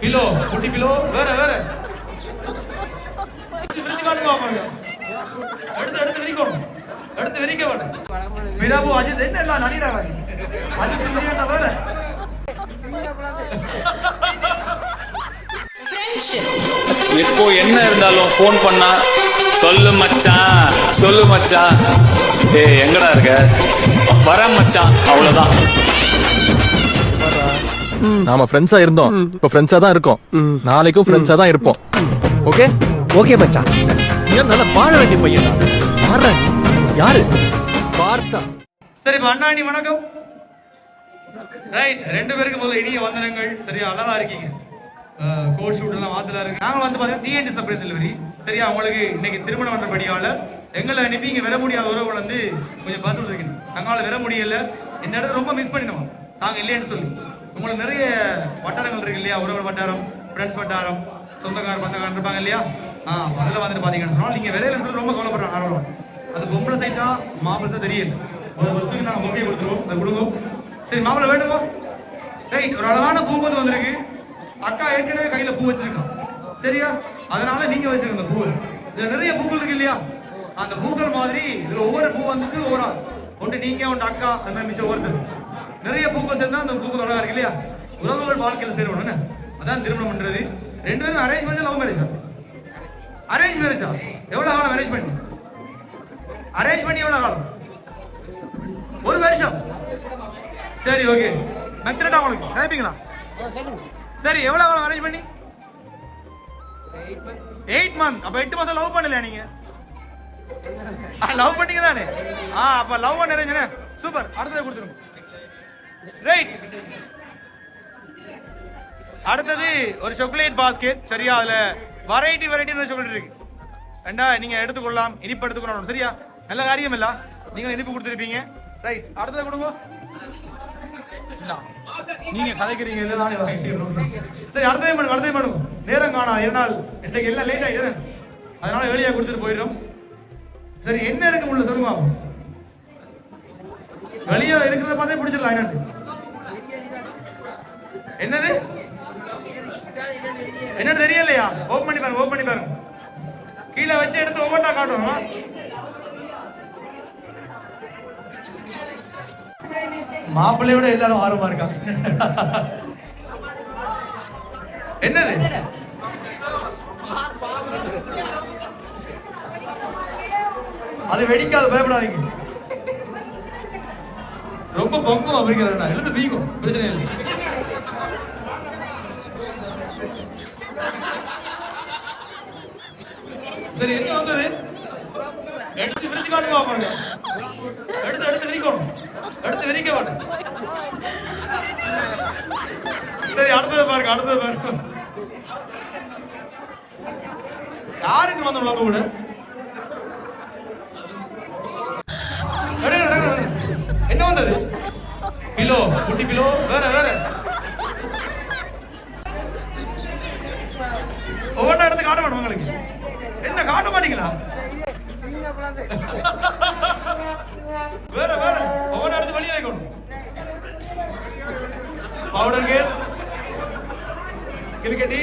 Below குட்டி below வேற வேற. எடுத்து விரிச்சு காட்டுங்க அடுத்து எடுத்து எடுத்து விரிக்கணும் விரிக்க வேணும். பிரபு அஜித் என்ன எல்லாம் நடிகராங்க அஜித் விஜயண்ணா வேற? எப்போ என்ன இருந்தாலும் ஃபோன் பண்ணா சொல்லு மச்சான் சொல்லு மச்சான். ஏய் எங்கடா இருக்க? வர மச்சான் அவ்வளவுதான். நாம ஃப்ரெண்ட்ஸா இருந்தோம். இப்ப ஃப்ரெண்ட்ஸா தான் இருக்கோம். நாளைக்கும் ஃப்ரெண்ட்ஸா தான் இருப்போம். ஓகே ஓகே மச்சான். நீ நல்லா வாழ வேண்டிய பையன் நீ யாரு? பார்த்தா. சரி இப்ப அண்ணாணி வணக்கம். ரைட் ரெண்டு பேருக்கு முதல்ல இனிய வந்தனங்கள். சரியா? அழகா இருக்கீங்க. கோட் ஷூட் எல்லாம் வாத்துல இருக்கு. நாங்க வந்து பாத்தீங்கன்னா டிஎன்டி சர்ப்ரைஸ் டெலிவரி சரியா? உங்களுக்கு இன்னைக்கு திருமணம் பண்றபடியால எங்களை அனுப்பி இங்க வர முடியாத உறவுகள் வந்து கொஞ்சம் பசங்க வைக்கணும் தங்களால வர முடியல. இந்த இடத்துல ரொம்ப மிஸ் பண்ணினோம் நாங்க இல்லைன்னு சொல்லி. உங்களுக்கு நிறைய வட்டாரங்கள் இருக்கு இல்லையா? உறவு வட்டாரம் ஃப்ரெண்ட்ஸ் வட்டாரம் சொந்தக்காரர் பசங்க இருப்பாங்க இல்லையா? ஆ அதில் வந்துட்டு பார்த்தீங்கன்னு சொன்னால் நீங்கள் விரையில் சொல்லி ரொம்ப கவலைப்படுறாங்க ஆர்வம் அது பொம்பளை சைட்டா மாப்பிள்ளை தெரியும் தெரியல. ஒரு வருஷத்துக்கு நாங்கள் பொக்கையை கொடுத்துருவோம் அதை கொடுங்க. சரி மாப்பிள்ளை வேணுமா ரைட் ஒரு அழகான பூங்கொத்து வந்திருக்கு. அக்கா ஏற்கனவே கையில் பூ வச்சிருக்கான் சரியா? அதனால நீங்கள் வச்சிருக்க அந்த பூ. இதில் நிறைய பூக்கள் இருக்கு இல்லையா? அந்த பூக்கள் மாதிரி இதில் ஒவ்வொரு பூ வந்துட்டு ஒவ்வொரு ஒன்று நீங்க ஒன்று அக்கா அந்த மாதிரி மிச்சம் ஒவ்வொருத்தர். நிறைய பூக்கள் சேர்ந்தா அந்த பூக்கள் அழகா இருக்கு இல்லையா? உறவுகள் வாழ்க்கையில் சேரணும் அதான் திருமணம் பண்றது. ரெண்டு பேரும் அரேஞ்ச் பண்ணி லவ் மேரேஜா அரேஞ்ச் மேரேஜா எவ்வளவு காலம் அரேஞ்ச் பண்ணி? அரேஞ்ச் பண்ணி எவ்வளவு காலம்? ஒரு வருஷம். சரி ஓகே நக்திரட்டா உங்களுக்கு. கேப்பீங்களா சரி எவ்வளவு காலம் அரேஞ்ச் பண்ணி? எயிட் மந்த் அப்ப எட்டு மாசம் லவ் பண்ணலையா நீங்க? லவ் பண்ணீங்க தானே ஆ அப்ப லவ் பண்ண அரேஞ்ச் சூப்பர் அடுத்தது கொடுத்துருங்க. ரைட் அடுத்தது ஒரு சாக்லேட் பாஸ்கெட் சரியா? அதுல வெரைட்டி வெரைட்டி சாக்லேட் இருக்கு. ரெண்டா நீங்க எடுத்துக்கொள்ளலாம் இனிப்பு எடுத்துக்கொள்ளணும் சரியா? நல்ல காரியம் இல்ல. நீங்க இனிப்பு கொடுத்துருப்பீங்க. ரைட் அடுத்தது கொடுங்க. நீங்க கதைக்கிறீங்க இல்ல சரி அடுத்ததே பண்ணுங்க அடுத்ததே பண்ணுங்க. நேரம் காணா என்னால் இன்னைக்கு எல்லாம் லேட் ஆயிடுது. அதனால வெளியே கொடுத்துட்டு போயிடும் சரி என்ன இருக்கு உள்ள சொல்லுங்க வெளியே இருக்கிறத பார்த்தே பிடிச்சிடலாம் என்னன்னு. என்னது? என்னன்னு தெரியலையா? ஓபன் பண்ணி பாருங்க ஓபன் பண்ணி பாருங்க. கீழே வச்சு எடுத்து ஒவ்வொன்றா காட்டுவோம் மாப்பிள்ளைய விட எல்லாரும் ஆர்வமா இருக்காங்க. என்னது? அது வெடிக்காது பயப்படாதீங்க. ரொம்ப பொங்கும் அப்படிங்கிறா எழுந்து வீக்கும் பிரச்சனை இல்லை. சரி என்ன வந்தது? எடுத்து விரிச்சு காட்டுங்க பாப்பாங்க எடுத்து எடுத்து விரிக்கணும். எடுத்து விரிக்க வேணும் சரி அடுத்தது பாருங்க அடுத்தது பாருங்க. யாருக்கு வந்து நம்ம கூட? என்ன வந்தது? பிலோ குட்டி பிலோ வேற வேற. ஒவ்வொன்றா எடுத்து காட்ட வேணும் உங்களுக்கு. காட்ட மாட்டீங்களா வேற வேற. பவன் எடுத்து வெளியே வைக்கணும். பவுடர் கேஸ் கிரிக்கெட்டி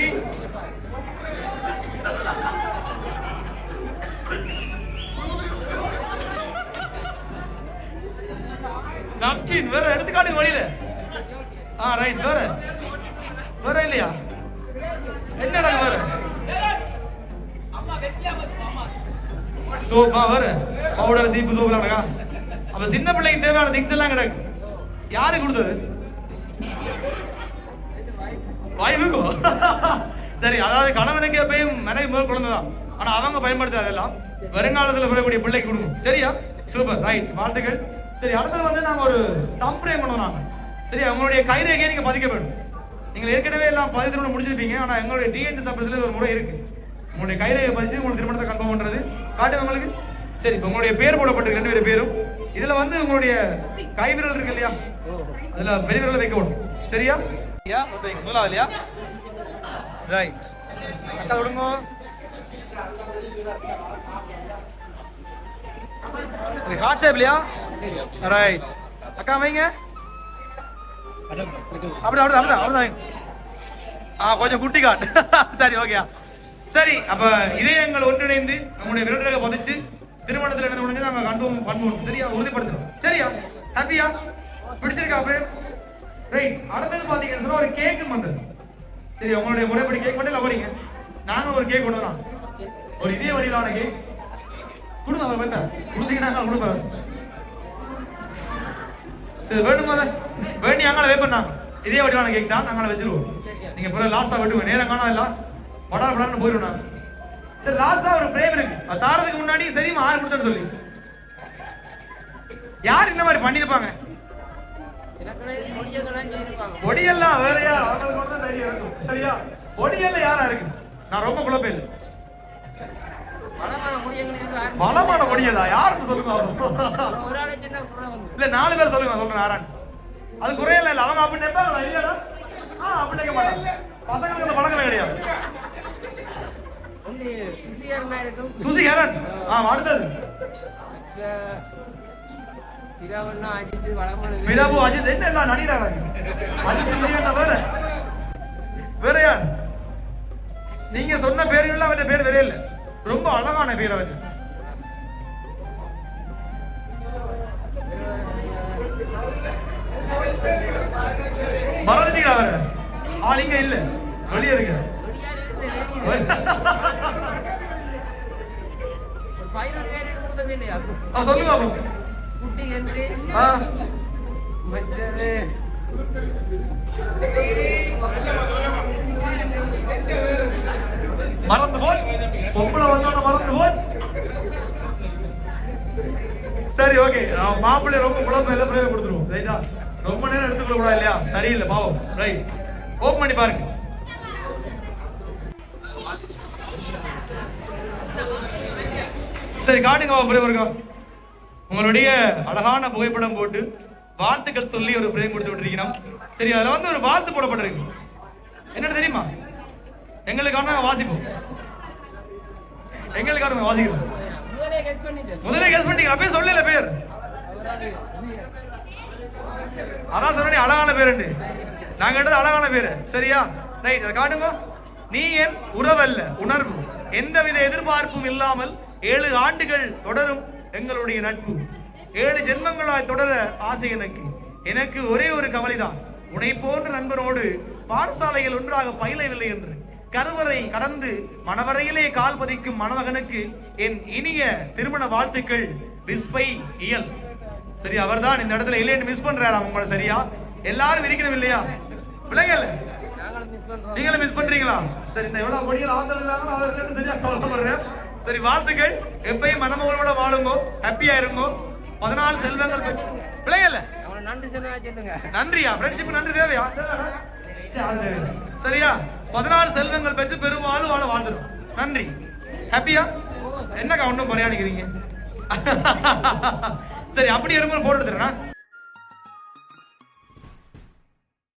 நப்கின் வேற எடுத்து காட்டுங்க வெளியில ஆ ரைட் வேற. வேற இல்லையா? என்னடா வேற? சோப்பா வேற. பவுடர் சீப்பு சோப்பு கிடக்கா? அப்ப சின்ன பிள்ளைக்கு தேவையான திங்ஸ் எல்லாம் கிடக்கு. யாரு கொடுத்தது? வாய்வுக்கோ சரி அதாவது கணவனுக்கு எப்பயும் மனைவி முதல் குழந்தை தான். ஆனா அவங்க பயன்படுத்தாது அதெல்லாம் வருங்காலத்துல வரக்கூடிய பிள்ளைக்கு கொடுக்கும். சரியா? சூப்பர். ரைட் வாழ்த்துக்கள். சரி அடுத்தது வந்து நாங்க ஒரு தம் பண்ணுவோம் கொண்டு வந்தாங்க சரி அவங்களுடைய கைரேகையை நீங்க பதிக்க வேண்டும் நீங்கள் ஏற்கனவே எல்லாம் பதிவு திருமணம் முடிச்சிருப்பீங்க. ஆனா எங்களுடைய டிஎன்டி சப்பரத்துல ஒரு முறை இருக்கு. உங்களுடைய கைரேகை பதிச்சு உங்களுடைய திருமணத்தை கன்ஃபார்ம் பண்றது. காட்டுங்க உங்களுக்கு. சரி இப்போ உங்களுடைய பேர் போடப்பட்டிருக்கு ரெண்டு பேரும் பேரும். இதுல வந்து உங்களுடைய கை விரல் இருக்கு இல்லையா? அதுல பெரிய விரல வைக்க விடும் சரியா? யா ஓகே முதலாவது இல்லையா ரைட் அக்கா விடுங்க. ஹார்ட் ஷேப்லையா ரைட் அக்கா வைங்க. அப்படி அப்படி அப்படி அப்படி ஆ கொஞ்சம் குட்டி காட் சரி ஓகேயா சரி அப்ப இதயங்கள் ஒன்றிணைந்து நம்முடைய விரல்களை பதித்து திருமணத்துல என்ன முடிஞ்சு நாங்க கண்டுவோம் பண்ணுவோம். சரியா? உறுதிப்படுத்துறோம் சரியா? ஹாப்பியா? பிடிச்சிருக்கா பிரேம் ரைட் அடுத்தது பாத்தீங்கன்னு சொன்னா ஒரு கேக்கு பண்றது சரி உங்களுடைய முறைப்படி கேக் மட்டும் இல்லை வரீங்க நாங்களும் ஒரு கேக் கொண்டு வரோம் ஒரு இதய வடிவிலான கேக் கொடுங்க அவர் வேண்டாம். கொடுத்தீங்கன்னா நாங்கள் கொடுப்பாரு சரி வேணுமா வேண்டி அங்கே வே பண்ணாங்க இதே வடிவான கேக் தான் நாங்கள வச்சிருவோம். நீங்க பிறகு லாஸ்டா விட்டுங்க. நேரம் காணா இல்லை. படா படான்னு போயிடும் நாங்க சரி லாஸ்டா ஒரு பிரேம் இருக்கு. அது தாரதுக்கு முன்னாடி சரி ஆறு கொடுத்தேன்னு சொல்லி. யார் இந்த மாதிரி பண்ணிருப்பாங்க பொடியெல்லாம் வேற யார் அவங்களுக்கு மட்டும் தான் தைரியம் இருக்கும். சரியா? பொடியெல்லாம் யாரா இருக்கு? நான் ரொம்ப குழப்பம் இல்லை பலமான பொடியலா யாருக்கு சொல்லுங்க இல்ல நாலு பேர் சொல்லுங்க சொல்லுங்க யாரான்னு அது குறையல இல்ல. அவங்க அப்படி நினைப்பாங்க இல்லடா. ஆ அப்படி நினைக்க மாட்டாங்க. பசங்களுக்கு அந்த பழக்கம் கிடையாது. சுசிகரன் ஆ அடுத்தது. பிரபு அஜித் என்ன எல்லாம் நடிகராங்க அஜித் வேற. வேற யார்? நீங்க சொன்ன பேர்கள் அவற்ற பேர் வேற இல்ல. ரொம்ப அழகான பேர் அவற்று மறந்துட்டீங்களா அவரை. ஆள் இங்க இல்ல. வெளியே இருக்கு சொல்லுங்க. குட்டி என்று மற்றது? மறந்து போச்சு. பொம்பளை வந்தோட மறந்து போச்சு. சரி ஓகே. மாப்பிள்ளை ரொம்ப குழப்பம் எல்லாம் பிரயோகம் கொடுத்துருவோம் ரைட்டா ரொம்ப நேரம் எடுத்துக்கொள்ள கூடாது இல்லையா? சரியில்லை பாவம். ரைட் ஓப்பன் பண்ணி பாருங்க. சரி காட்டுங்க பாவம் பிரேம் இருக்கா உங்களுடைய அழகான புகைப்படம் போட்டு வாழ்த்துக்கள் சொல்லி ஒரு பிரேம் கொடுத்து விட்டுருக்கணும் சரி அதுல வந்து ஒரு வாழ்த்து போடப்பட்டிருக்கு. என்னன்னு தெரியுமா? எங்களுக்கான வாசிப்போம். எங்களுக்கான வாசிக்கிறோம். முதலே கெஸ் பண்ணிட்டீங்க. அப்பயே சொல்லல பேர். அதான் சொன்னே அழகான பேருண்டு நாங்க எடுத்தது அழகான பேரு. சரியா? ரைட் அதை காட்டுங்க. நீ என் உறவல்ல உணர்வு. எந்தவித எதிர்பார்ப்பும் இல்லாமல் ஏழு ஆண்டுகள் தொடரும் எங்களுடைய நட்பு. ஏழு ஜென்மங்களாய் தொடர ஆசை எனக்கு. எனக்கு ஒரே ஒரு கவலைதான். உன்னை போன்ற நண்பனோடு பாடசாலையில் ஒன்றாக பயிலவில்லை என்று. கருவறை கடந்து மணவரையிலே கால் பதிக்கும் மணமகனுக்கு என் இனிய திருமண வாழ்த்துக்கள். விஸ்பை இயல் சரி அவர்தான் இந்த இடத்துல இல்லைன்னு மிஸ் பண்றாராம் உங்களை சரியா? எல்லாரும் இருக்கிறோம் இல்லையா? விலங்கல்ல நாங்களும் மிஸ் மிஸ் பண்றீங்களா? சரி இந்த எவ்வளவு படிகள் ஆதரவு அவர்களுக்கு சரியா கவலைப்படுறேன் சரி வாழ்த்துக்கள். எப்பயும் மனமகளோட வாழுங்கோ. ஹாப்பியா இருங்கோ. பதினாலு செல்வங்கள் சொல்லுங்க நன்றியா? ஃப்ரெண்ட்ஷிப் நன்றி தேவையா. சரியா? பதினாலு செல்வங்கள் பெற்று பெருவாழ்வு வாழ வாழ்ந்துடும் நன்றி. ஹாப்பியா என்னக்கா ஒன்றும் பரையாணிக்கிறீங்க சரி அப்படி இருக்கும்போது போட்டு எடுத்துறேன்னா